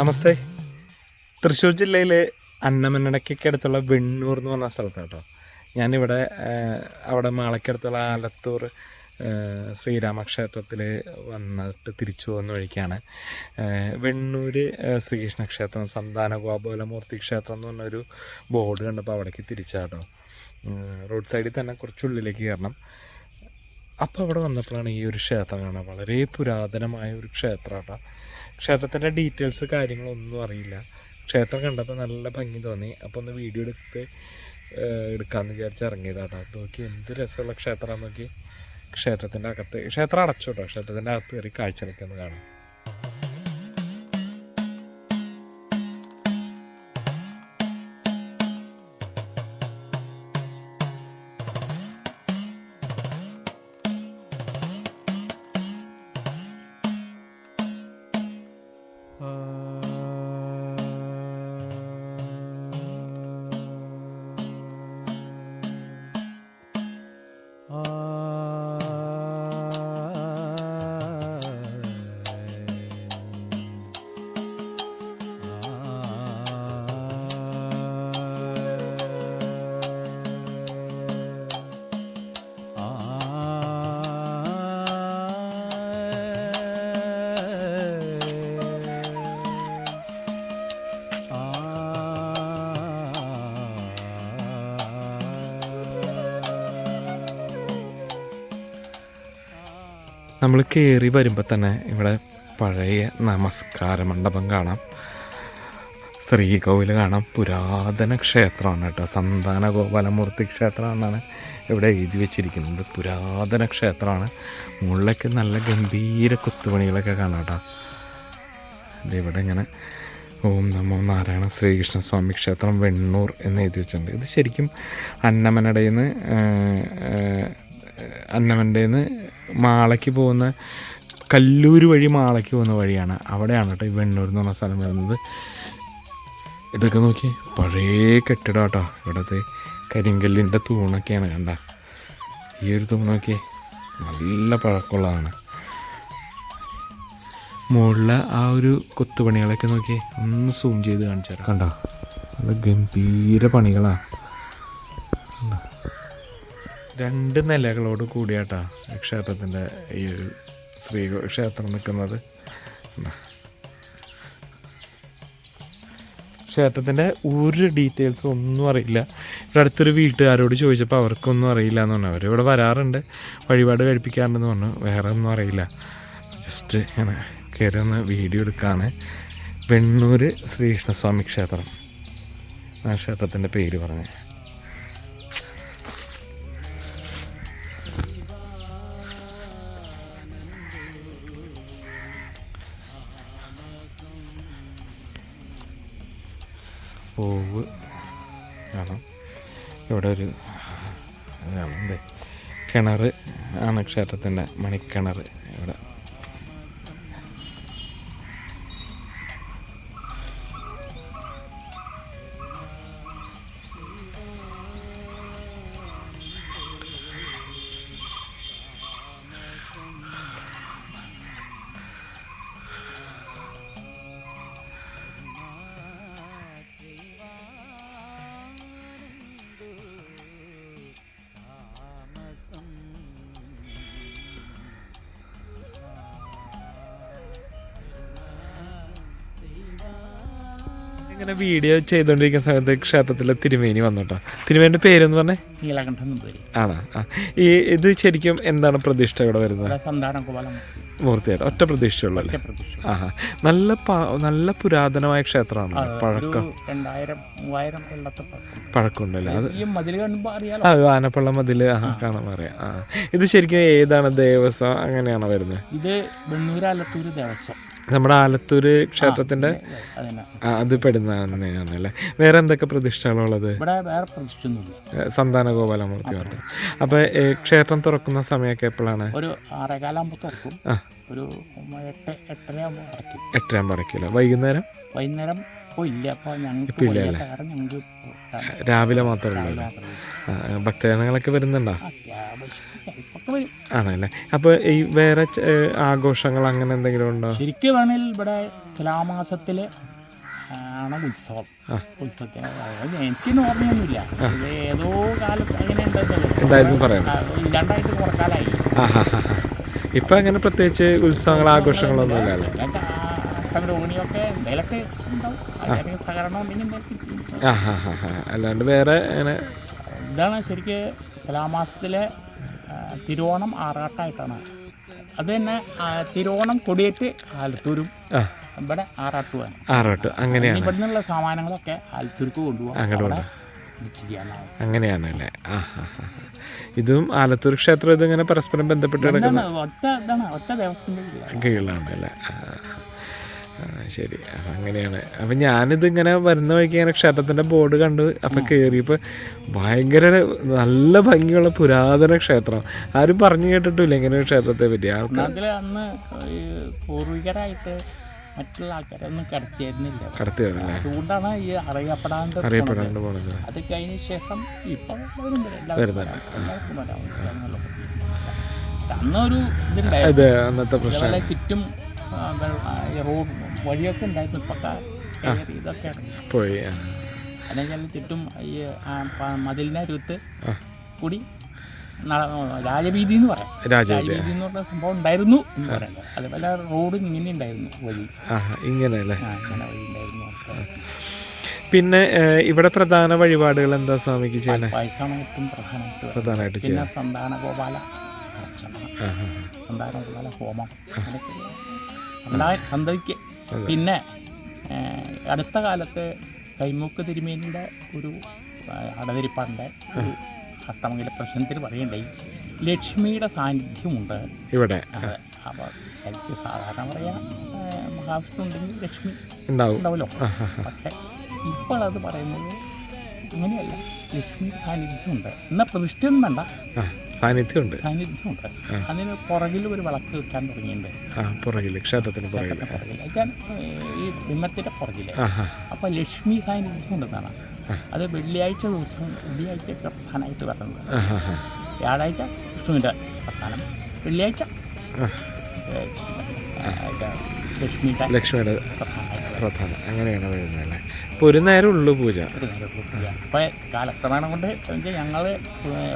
നമസ്തേ. തൃശ്ശൂർ ജില്ലയിലെ അന്നമന്നടക്കടുത്തുള്ള വെണ്ണൂർ എന്ന് പറഞ്ഞ സ്ഥലത്താണ് കേട്ടോ ഞാനിവിടെ അവിടെ മാളക്കടുത്തുള്ള ആലത്തൂർ ശ്രീരാമക്ഷേത്രത്തിൽ വന്നിട്ട് തിരിച്ചു പോകുന്ന വഴിക്കാണ്. വെണ്ണൂർ ശ്രീകൃഷ്ണ ക്ഷേത്രം സന്താന ഗോപാലമൂർത്തി ക്ഷേത്രം എന്ന് പറഞ്ഞൊരു ബോർഡ് കണ്ടപ്പോൾ അവിടേക്ക് തിരിച്ചാട്ടോ. റോഡ് സൈഡിൽ തന്നെ കുറച്ചുള്ളിലേക്ക് കയറണം. അപ്പോൾ അവിടെ വന്നപ്പോഴാണ് ഈ ഒരു ക്ഷേത്രം കാണുന്നത്. വളരെ പുരാതനമായ ഒരു ക്ഷേത്രമാണ് ക്ഷേത്രത്തിന്റെ ഡീറ്റെയിൽസ് കാര്യങ്ങളൊന്നും അറിയില്ല. ക്ഷേത്രം കണ്ടപ്പോൾ നല്ല ഭംഗി തോന്നി. അപ്പോൾ ഒന്ന് വീഡിയോ എടുത്ത് എടുക്കാമെന്ന് വിചാരിച്ച് ഇറങ്ങിയതാട്ടോ. അത് നോക്കി എന്ത് രസമുള്ള ക്ഷേത്രമാണ് നോക്കി. ക്ഷേത്രത്തിന്റെ അകത്ത് ക്ഷേത്രം അടച്ചു കേട്ടോ ക്ഷേത്രത്തിന്റെ അകത്ത് കയറി കാഴ്ചവെക്കുന്നത് കാണാം Uh... നമ്മൾ കയറി വരുമ്പോൾ തന്നെ ഇവിടെ പഴയ നമസ്കാര മണ്ഡപം കാണാം. ശ്രീകോവിൽ കാണാം. പുരാതന ക്ഷേത്രമാണ് കേട്ടോ. സന്താന ഗോപാലമൂർത്തി ക്ഷേത്രമാണെന്നാണ് ഇവിടെ എഴുതി വെച്ചിരിക്കുന്നത്. പുരാതന ക്ഷേത്രമാണ്. മുകളിലൊക്കെ നല്ല ഗംഭീര കുത്തുപണികളൊക്കെ കാണാം കേട്ടോ. ഇതിവിടെ ഇങ്ങനെ ഓം നമോ നാരായണ ശ്രീകൃഷ്ണ സ്വാമി ക്ഷേത്രം വെണ്ണൂർ എന്ന് എഴുതി വെച്ചിട്ടുണ്ട്. ഇത് ശരിക്കും അന്നമനടയിൽ നിന്ന് അന്നമന്റെ നിന്ന് മാളയ്ക്ക് പോകുന്ന കല്ലൂർ വഴി മാളയ്ക്ക് പോകുന്ന വഴിയാണ്. അവിടെയാണ് കേട്ടോ ഈ വെണ്ണൂർ എന്ന് പറഞ്ഞ സ്ഥലം വരുന്നത്. ഇതൊക്കെ നോക്കി പഴയ കെട്ടിടം കേട്ടോ ഇവിടുത്തെ കരിങ്കല്ലിന്റെ തൂണൊക്കെയാണ് കണ്ട. ഈ ഒരു തൂണൊക്കെ നല്ല പഴക്കമുള്ളതാണ്. മുകളിലെ ആ ഒരു കൊത്തുപണികളൊക്കെ നോക്കി ഒന്ന് സൂം ചെയ്ത് കാണിച്ചു തരാം. കണ്ടോ? നല്ല ഗംഭീര പണികളാണ് രണ്ട് നിലകളോട് കൂടിയാട്ടാ ക്ഷേത്രത്തിന്റെ ഈ ഒരു ശ്രീ ക്ഷേത്രം നിൽക്കുന്നത്? ക്ഷേത്രത്തിന്റെ ഒരു ഡീറ്റെയിൽസും ഒന്നും അറിയില്ല. ഇവിടെ അടുത്തൊരു വീട്ടുകാരോട് ചോദിച്ചപ്പോൾ അവർക്കൊന്നും അറിയില്ല എന്ന് പറഞ്ഞു. അവരിവിടെ വരാറുണ്ട്. വഴിപാട് കഴിപ്പിക്കാറുണ്ടെന്ന് പറഞ്ഞു. വേറെ ഒന്നും അറിയില്ല. ജസ്റ്റ് ഇങ്ങനെ കയറി ഒന്ന് വീഡിയോ എടുക്കാണ്. വെണ്ണൂർ ശ്രീകൃഷ്ണസ്വാമി ക്ഷേത്രം. ആ ക്ഷേത്രത്തിന്റെ പേര് പറഞ്ഞു. പൂവ്. കാണാം. ഇവിടെ ഒരു കിണർ ആണ് ക്ഷേത്രത്തിന്റെ മണിക്കിണർ ഇങ്ങനെ വീഡിയോ ചെയ്തുകൊണ്ടിരിക്കുന്ന സമയത്ത് ക്ഷേത്രത്തിലെ തിരുമേനി വന്നോട്ടോ. തിരുമേനിയുടെ പേരെന്ന് പറഞ്ഞേ? നീലകണ്ഠൻ ആണോ? ആ. ഈ ഇത് ശരിക്കും എന്താണ് പ്രതിഷ്ഠ ഇവിടെ വരുന്നത്? സന്താന മൂർത്തിയായിട്ട്. ഒറ്റ പ്രതീക്ഷയുള്ള പ്രതീക്ഷ ആഹാ. നല്ല നല്ല പുരാതനമായ ക്ഷേത്രമാണ് പഴക്കം. പഴക്കമുണ്ടല്ലേ അത് ആ ആനപ്പള്ള മതിൽ കാണാൻ പറയാം. ആ. ഇത് ശരിക്കും ഏതാണ് ദേവസ്വം? അങ്ങനെയാണോ വരുന്നത്? ഇത് വെണ്ണൂരാലത്തൂര് ദേവസ്വം. നമ്മുടെ ആലത്തൂർ ക്ഷേത്രത്തിന്റെ അത് പെടുന്നതാണ് പെടുന്നതാണല്ലേ വേറെ എന്തൊക്കെ പ്രതിഷ്ഠകളുള്ളത് സന്താന ഗോപാലമൂർത്തി മാത്രം. അപ്പൊ ക്ഷേത്രം തുറക്കുന്ന സമയമൊക്കെ എപ്പോഴാണ്? ഒരു ആറേകാലാകുമ്പോൾ തുറക്കും. ആ. ഒരു എട്ട് എട്ടര ആകുമ്പോൾ അടയ്ക്കില്ല വൈകുന്നേരം? വൈകുന്നേരം അല്ലേ? രാവിലെ മാത്രമേ ഉള്ളൂ ഭക്തജനങ്ങളൊക്കെ വരുന്നുണ്ടോ? ആണല്ലേ? അപ്പോൾ ഈ വേറെ ആഘോഷങ്ങൾ അങ്ങനെ എന്തെങ്കിലും ഉണ്ടോ? ശരിക്കും വേണമെങ്കിൽ ഇവിടെ തുലാമാസത്തിൽ ആണ് ഉത്സവം. ഉത്സവത്തിന് എനിക്കിന് ഓർമ്മയൊന്നുമില്ല. ഇത് ഏതോ കാലത്ത് അങ്ങനെ ഉണ്ടായിരുന്നു ഹാ ഹാ ഹാ. ഇപ്പം അങ്ങനെ പ്രത്യേകിച്ച് ഉത്സവങ്ങൾ ആഘോഷങ്ങളൊന്നും ഇല്ലല്ലോ രോഹിണിയൊക്കെ എന്തെങ്കിലുമൊക്കെ ഉണ്ടാവും. സഹകരണം ഉണ്ടെങ്കിൽ അല്ലാണ്ട് വേറെ ഇതാണ് ശരിക്ക് തുലാമാസത്തിലെ തിരുവോണം ആറാട്ടായിട്ടാണ്. അത് തന്നെ തിരുവോണം കൊടിയേറ്റ് ആലത്തൂരും. ഇവിടെ ആറാട്ടുമാണ് ആറാട്ട് അങ്ങനെയാണ്. ഇവിടെ നിന്നുള്ള സാമാനങ്ങളൊക്കെ ആലത്തൂർക്ക് കൊണ്ടുപോകാം അങ്ങനെയാണ് അല്ലേ ഇതും ആലത്തൂർ ക്ഷേത്രം ഇതിങ്ങനെ പരസ്പരം ബന്ധപ്പെട്ട് കിടക്കുന്ന ഒറ്റ ഇതാണ് ഒറ്റ ദേവസ്വത്തിന്റെ കീഴിലാണ്. ആ, ശരി. അപ്പം അങ്ങനെയാണ്. അപ്പം ഞാനിത് ഇങ്ങനെ വരുന്ന വഴിക്ക് ഇങ്ങനെ ക്ഷേത്രത്തിന്റെ ബോർഡ് കണ്ടു അപ്പം കയറിയപ്പോൾ ഭയങ്കര നല്ല ഭംഗിയുള്ള പുരാതന ക്ഷേത്രം. ആരും പറഞ്ഞു കേട്ടിട്ടില്ല ഇങ്ങനെ ഒരു ക്ഷേത്രത്തെ പറ്റി. ആൾക്കാർ അന്ന് ഈ പൂർവികരായിട്ട് മറ്റുള്ള ആൾക്കാരൊന്നും അതുകൊണ്ടാണ് ഈ അറിയപ്പെടാണ്ട് പോണത്. അറിയപ്പെടാണ്ട് പോണത്. അത് കഴിഞ്ഞ ശേഷം. അന്നൊരു ഇതുണ്ടായിരുന്നു. അന്നത്തെ പ്രശ്നം. ചുറ്റും റോഡ് വഴിയൊക്കെ ഉണ്ടായിരുന്നു. ഇപ്പൊക്കെ കയറി ഇതൊക്കെ. പോയി ആ. ചുറ്റും ഈ മതിലിനെ രുത്ത് കൂടി രാജവീതി എന്ന് പറയാം. രാജവീതി എന്ന് പറഞ്ഞ സംഭവം ഉണ്ടായിരുന്നു എന്ന് പറയുന്നത്. അതേപോലെ റോഡ് ഇങ്ങനെ ഉണ്ടായിരുന്നു വഴി. ഇങ്ങനെ വഴി ഉണ്ടായിരുന്നു. പിന്നെ ഇവിടെ പ്രധാന വഴിപാടുകൾ എന്താ സ്വാമിക്ക് ചെയ്യുന്നത് പ്രധാനമായിട്ട് പിന്നെ സന്താന ഗോപാല സന്താന ഗോപാല ഹോമം. സന്തതിക്ക് പിന്നെ അടുത്ത കാലത്ത് കൈമൂക്ക് തിരുമേനിയുടെ ഒരു അടതിരിപ്പാടിന്റെ ഒരു പ്രശ്നത്തിൽ പറയണ്ടായി ലക്ഷ്മിയുടെ സാന്നിധ്യമുണ്ട്. ഇവിടെ. അപ്പോൾ ശരിക്കും സാധാരണ പറയാം മഹാവിഷ്ണു ഉണ്ടെങ്കിൽ ലക്ഷ്മി ഉണ്ടാവും. ഉണ്ടാവുമല്ലോ. പക്ഷെ ഇപ്പോൾ അത് പറയുന്നത് അങ്ങനെയല്ല. ലക്ഷ്മി സാന്നിധ്യമുണ്ട്. എന്നാൽ പ്രതിഷ്ഠയും വേണ്ട. സാന്നിധ്യമുണ്ട്. സാന്നിധ്യമുണ്ട്. അതിന് പുറകിൽ ഒരു വിളക്ക് വെക്കാൻ തുടങ്ങിയിട്ടുണ്ട്. പുറകിൽ ക്ഷേത്രത്തിന് പുറകിൽ. ഈ ബിംബത്തിന്റെ പുറകിൽ അപ്പോൾ ലക്ഷ്മി സാന്നിധ്യം ഉണ്ടെന്നാണ് അത് വെള്ളിയാഴ്ച ദിവസം വെള്ളിയാഴ്ച പ്രധാനമായിട്ട് വരുന്നത്. വ്യാഴാഴ്ച വിഷ്ണുവിന്റെ പ്രധാനം വെള്ളിയാഴ്ച? ലക്ഷ്മിയുടെ ലക്ഷ്മിയുടെ പ്രധാനം അങ്ങനെയാണ് വരുന്നത് അല്ലേ? അപ്പോൾ ഒരു നേരം ഉള്ളു പൂജ. ഒരു കാലക്രമേണം കൊണ്ട് ഞങ്ങൾ ഞങ്ങൾ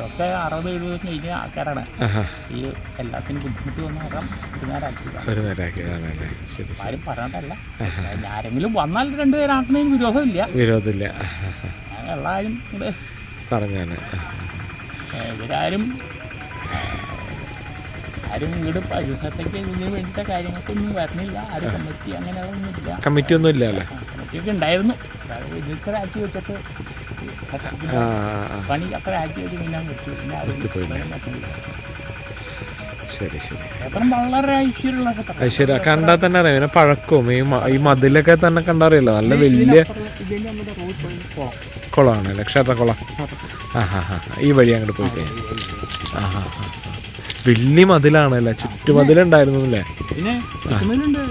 ഒക്കെ അറുപത് എഴുപത് കഴിഞ്ഞ ആൾക്കാരാണ്. ഈ എല്ലാത്തിനും ബുദ്ധിമുട്ട് വന്ന കാരണം ഒരു നേരം ആക്കിയതാണ്. ആരും പറഞ്ഞതല്ല ആരെങ്കിലും വന്നാൽ രണ്ടുപേരാക്കുന്നതിന് വിരോധമില്ല. വിരോധമില്ല. ആരും ഇവിടെ പറഞ്ഞാണ്. ഇവരാരും ആരും വീട് പരിസരത്തേക്ക് ഇതിന് വേണ്ടിയിട്ട് കാര്യങ്ങൾക്കൊന്നും വരണില്ല. ആരും കമ്മിറ്റി ഒന്നും ഇല്ല. കമ്മിറ്റിയൊക്കെ ഉണ്ടായിരുന്നു. ആക്കി വെച്ചിട്ട് ആ ആ, ആ. പണി അത്ര ആക്കി വെച്ച് പിന്നെ വെച്ചു പിന്നെ ആരും നിർത്തിപ്പോയില്ലേ? ഒന്നും പറ്റുന്നില്ല. ശരി ശരി. ശരി കണ്ടാൽ തന്നെ അറിയാം. പിന്നെ പഴക്കവും ഈ ഈ മതിലൊക്കെ തന്നെ കണ്ടറിയല്ലോ. നല്ല വലിയ കുളമാണ് അല്ലേ? ക്ഷേത്രക്കുളം ആ ഹാ ഹാ ഈ വഴി അങ്ങോട്ട് പോയി ആ ഹാ ഹാ വലിയ മതിലാണല്ലേ ചുറ്റുമതിലുണ്ടായിരുന്നു അല്ലേ? ചുറ്റുമതിലുണ്ട്.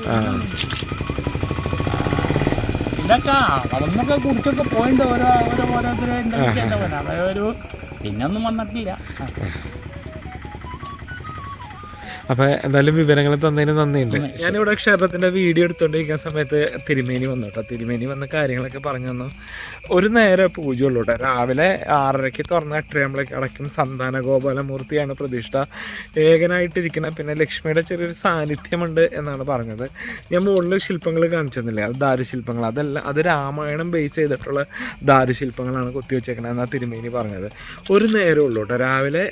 ഇതൊക്കെ അളന്നൊക്കെ കുടിച്ചൊക്കെ പോയിണ്ട് ഓരോ ഓരോ ഓരോരുത്തരും അവരൊരു പിന്നെ ഒന്നും വന്നിട്ടില്ല. അപ്പൊ എന്തായാലും വിവരങ്ങൾ തന്നതിന് നന്ദിയുണ്ട്. ഞാനിവിടെ ക്ഷേത്രത്തിന്റെ വീഡിയോ എടുത്തോണ്ടിരിക്കുന്ന സമയത്ത് തിരുമേനി വന്നു കേട്ടോ. തിരുമേനി വന്ന കാര്യങ്ങളൊക്കെ പറഞ്ഞു തന്നു. ഒരു നേരം പൂജയുള്ളൂ കേട്ടോ. രാവിലെ ആറരയ്ക്ക് തുറന്ന എട്ടരയാകുമ്പോഴേക്ക് അടയ്ക്കും സന്താന ഗോപാലമൂർത്തിയാണ് പ്രതിഷ്ഠ. ഏകനായിട്ടിരിക്കുന്ന പിന്നെ ലക്ഷ്മിയുടെ ചെറിയൊരു സാന്നിധ്യമുണ്ട് എന്നാണ് പറഞ്ഞത്. ഞാൻ മുകളിൽ ശില്പങ്ങൾ കാണിച്ചെന്നില്ലേ? അത് ദാരുശില്പങ്ങൾ അതല്ല അത് രാമായണം ബേസ് ചെയ്തിട്ടുള്ള ദാരുശില്പങ്ങളാണ് കുത്തിവെച്ചേക്കണത് എന്നാണ് തിരുമേനി പറഞ്ഞത്. ഒരു നേരം ഉള്ളൂ കേട്ടോ. രാവിലെ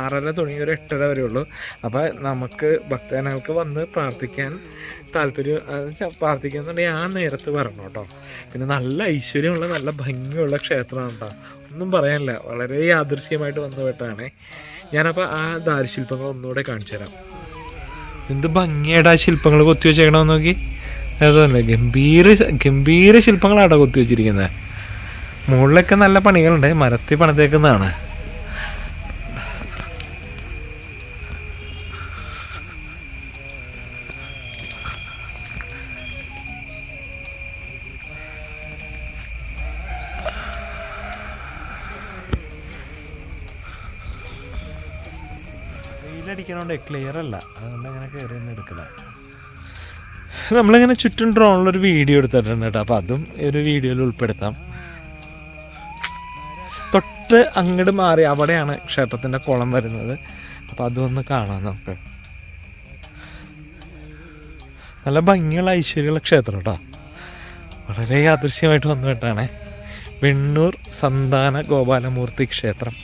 ആറര തുടങ്ങി ഒരു എട്ടര വരെ ഉള്ളൂ. അപ്പോൾ നമുക്ക് ഭക്തജനങ്ങൾക്ക് വന്ന് പ്രാർത്ഥിക്കാൻ താല്പര്യം പ്രാർത്ഥിക്കുന്നുണ്ടെങ്കിൽ ആ നേരത്ത് വരണം കേട്ടോ. പിന്നെ നല്ല ഐശ്വര്യമുള്ള നല്ല ഭംഗിയുള്ള ക്ഷേത്രമാണ് കേട്ടോ. ഒന്നും പറയാനില്ല. വളരെ യാദൃശ്യമായിട്ട് വന്ന പെട്ടാണേ ഞാനപ്പോൾ ആ ദാരുശില്പങ്ങൾ ഒന്നുകൂടെ കാണിച്ചു തരാം എന്ത് ഭംഗിയായിട്ട് ആ ശില്പങ്ങൾ കൊത്തി വെച്ചേക്കണമെന്ന് നോക്കി. അതല്ലേ ഗംഭീര ഗംഭീര ശില്പങ്ങളാണ് കൊത്തി വെച്ചിരിക്കുന്നത് മുകളിലൊക്കെ നല്ല പണികളുണ്ട്. മരത്തിൽ പണിതേക്കുന്നതാണ്. വെയിലടിക്കണോണ്ട് ക്ലിയർ അല്ല. അതുകൊണ്ട് അങ്ങനെ കയറി ഒന്നും എടുക്കില്ല നമ്മളിങ്ങനെ ചുറ്റും ഡ്രോണിലൊരു വീഡിയോ എടുത്തിട്ടുണ്ട് കേട്ടോ. അപ്പോൾ അതും ഒരു വീഡിയോയിൽ ഉൾപ്പെടുത്താം. തൊട്ട് അങ്ങോട്ട് മാറി അവിടെയാണ് ക്ഷേത്രത്തിന്റെ കുളം വരുന്നത്. അപ്പോൾ അതൊന്ന് കാണാം നമുക്ക്. നല്ല ഭംഗിയുള്ള ഐശ്വര്യമുള്ള ക്ഷേത്രം കേട്ടോ. വളരെ യാദൃശ്യമായിട്ട് വന്നു കേട്ടാണ്. വെണ്ണൂർ സന്താന ഗോപാലമൂർത്തി ക്ഷേത്രം.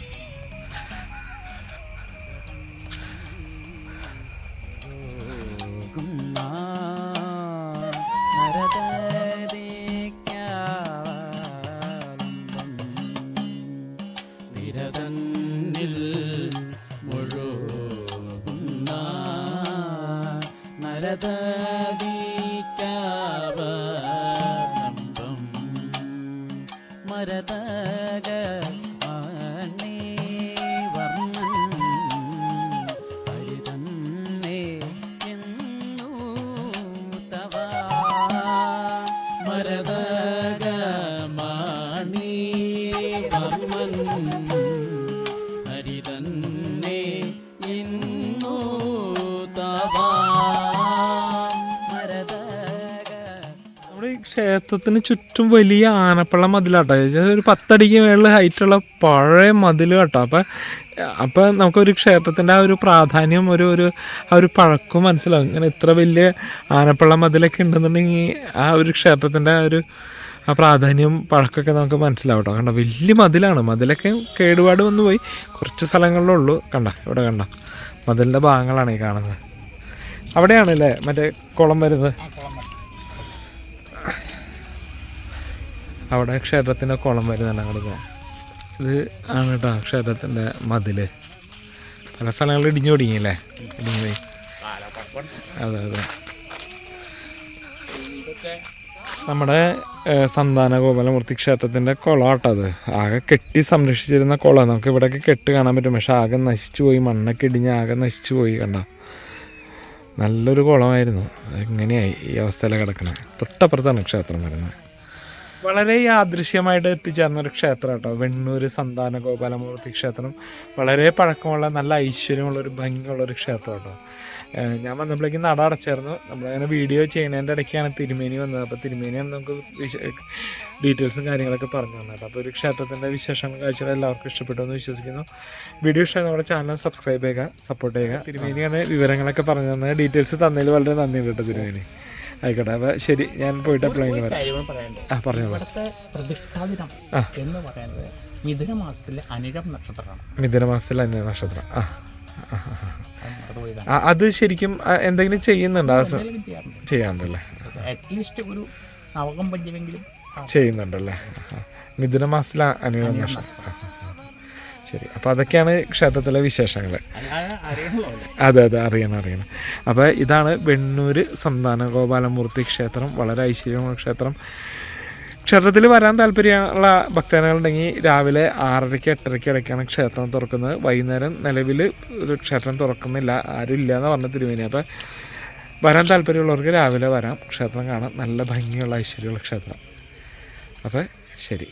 നിരതന്നിൽ മുഴുകുന്ന നരതീക്കാവലംബം ക്ഷേത്രത്തിന് ചുറ്റും വലിയ ആനപ്പള്ള മതിലാട്ടോ. ഒരു പത്തടിക്ക് മേളിൽ ഹൈറ്റുള്ള പഴയ മതിൽ കേട്ടോ. അപ്പം അപ്പം നമുക്കൊരു ക്ഷേത്രത്തിന്റെ ആ ഒരു പ്രാധാന്യം ഒരു ഒരു ആ ഒരു പഴക്കവും മനസ്സിലാവും. ഇങ്ങനെ ഇത്ര വലിയ ആനപ്പള്ള മതിലൊക്കെ ഉണ്ടെന്നുണ്ടെങ്കിൽ ആ ഒരു ക്ഷേത്രത്തിന്റെ ആ ഒരു ആ പ്രാധാന്യം പഴക്കമൊക്കെ നമുക്ക് മനസ്സിലാവും കേട്ടോ. കണ്ട വലിയ മതിലാണ്. മതിലൊക്കെ കേടുപാട് വന്നു പോയി കുറച്ച് സ്ഥലങ്ങളിലേ ഉള്ളൂ. കണ്ട ഇവിടെ കണ്ട മതിലിന്റെ ഭാഗങ്ങളാണ് ഈ കാണുന്നത്. അവിടെയാണല്ലേ മറ്റേ കുളം വരുന്നത്? അവിടെ ക്ഷേത്രത്തിന്റെ കുളം വരുന്നുണ്ട് അങ്ങോട്ട് ഇത് ആണ് കേട്ടോ ക്ഷേത്രത്തിന്റെ മതിൽ. പല സ്ഥലങ്ങളിൽ ഇടിഞ്ഞു തുടങ്ങിയില്ലേ ഇടിഞ്ഞു പോയി. അതെ അതെ. നമ്മുടെ സന്താന ഗോപാലമൂർത്തി ക്ഷേത്രത്തിന്റെ കുളമാട്ടോ അത്. ആകെ കെട്ടി സംരക്ഷിച്ചിരുന്ന കുളം. നമുക്ക് ഇവിടെയൊക്കെ കെട്ട് കാണാൻ പറ്റും. പക്ഷെ ആകെ നശിച്ചു പോയി. മണ്ണൊക്കെ ഇടിഞ്ഞ് ആകെ നശിച്ചു പോയി കണ്ട. നല്ലൊരു കുളമായിരുന്നു. എങ്ങനെയായി ഈ അവസ്ഥയിൽ കിടക്കണേ? തൊട്ടപ്പുറത്താണ് ക്ഷേത്രം വരുന്നത്. വളരെ യാദൃശ്യമായിട്ട് എത്തിച്ചേർന്ന ഒരു ക്ഷേത്രം കേട്ടോ വെണ്ണൂർ സന്താന ഗോപാലമൂർത്തി ക്ഷേത്രം. വളരെ പഴക്കമുള്ള നല്ല ഐശ്വര്യമുള്ള ഒരു ഭംഗിയുള്ള ഒരു ക്ഷേത്രം കേട്ടോ ഞാൻ വന്നപ്പോഴേക്കും നട അടച്ചായിരുന്നു. നമ്മളങ്ങനെ വീഡിയോ ചെയ്യുന്നതിന്റെ ഇടയ്ക്കാണ് തിരുമേനി വന്നത്. അപ്പോൾ തിരുമേനിയാണ് നമുക്ക് വിശ ഡീറ്റെയിൽസും കാര്യങ്ങളൊക്കെ പറഞ്ഞു തന്നത്. അപ്പോൾ ഒരു ക്ഷേത്രത്തിന്റെ വിശേഷങ്ങൾ കാഴ്ചകൾ എല്ലാവർക്കും ഇഷ്ടപ്പെട്ടു എന്ന് വിശ്വസിക്കുന്നു. വീഡിയോ ഇഷ്ടമായി നമ്മുടെ ചാനൽ സബ്സ്ക്രൈബ് ചെയ്യുക സപ്പോർട്ട് ചെയ്യുക. തിരുമേനിയാണ് വിവരങ്ങളൊക്കെ പറഞ്ഞു തന്നത്. ഡീറ്റെയിൽസ് തന്നതിൽ വളരെ നന്ദി കേട്ടോ തിരുമേനി. ആയിക്കോട്ടെ അപ്പോൾ ശരി ഞാൻ പോയിട്ട് എപ്പോഴെങ്കിലും വരാം. ആ പറഞ്ഞു ഇവിടുത്തെ പ്രതിഷ്ഠാദിനം എന്ന് പറയുന്നത് മിഥുന മാസത്തിലെ അനിഴം നക്ഷത്രമാണ്. മിഥുന നക്ഷത്രം. ആ. അത് ശരിക്കും എന്തെങ്കിലും ചെയ്യുന്നുണ്ടോ? ചെയ്യാറുണ്ടല്ലേ? അറ്റ്ലീസ്റ്റ് ഒരു നവകം പഞ്ചമെങ്കിലും ആ, ചെയ്യുന്നുണ്ടല്ലേ. മിഥുന മാസത്തിലെ അനുഭവ നക്ഷത്രം. ശരി. അപ്പോൾ അതൊക്കെയാണ് ക്ഷേത്രത്തിലെ വിശേഷങ്ങൾ അതെ അതെ അറിയണം അറിയണം. അപ്പോൾ ഇതാണ് വെണ്ണൂര് സന്താന ഗോപാലമൂർത്തി ക്ഷേത്രം. വളരെ ഐശ്വര്യമുള്ള ക്ഷേത്രം. ക്ഷേത്രത്തിൽ വരാൻ താല്പര്യമുള്ള ഭക്തനുണ്ടെങ്കിൽ രാവിലെ ആറരയ്ക്ക് എട്ടരയ്ക്ക് ഇടയ്ക്കാണ് ക്ഷേത്രം തുറക്കുന്നത്. വൈകുന്നേരം നിലവിൽ ഒരു ക്ഷേത്രം തുറക്കുന്നില്ല. ആരും ഇല്ല എന്ന് പറഞ്ഞ തിരുവേനി അപ്പോൾ വരാൻ താല്പര്യമുള്ളവർക്ക് രാവിലെ വരാം. ക്ഷേത്രം കാണാം നല്ല ഭംഗിയുള്ള ഐശ്വര്യമുള്ള ക്ഷേത്രം. അപ്പോൾ ശരി.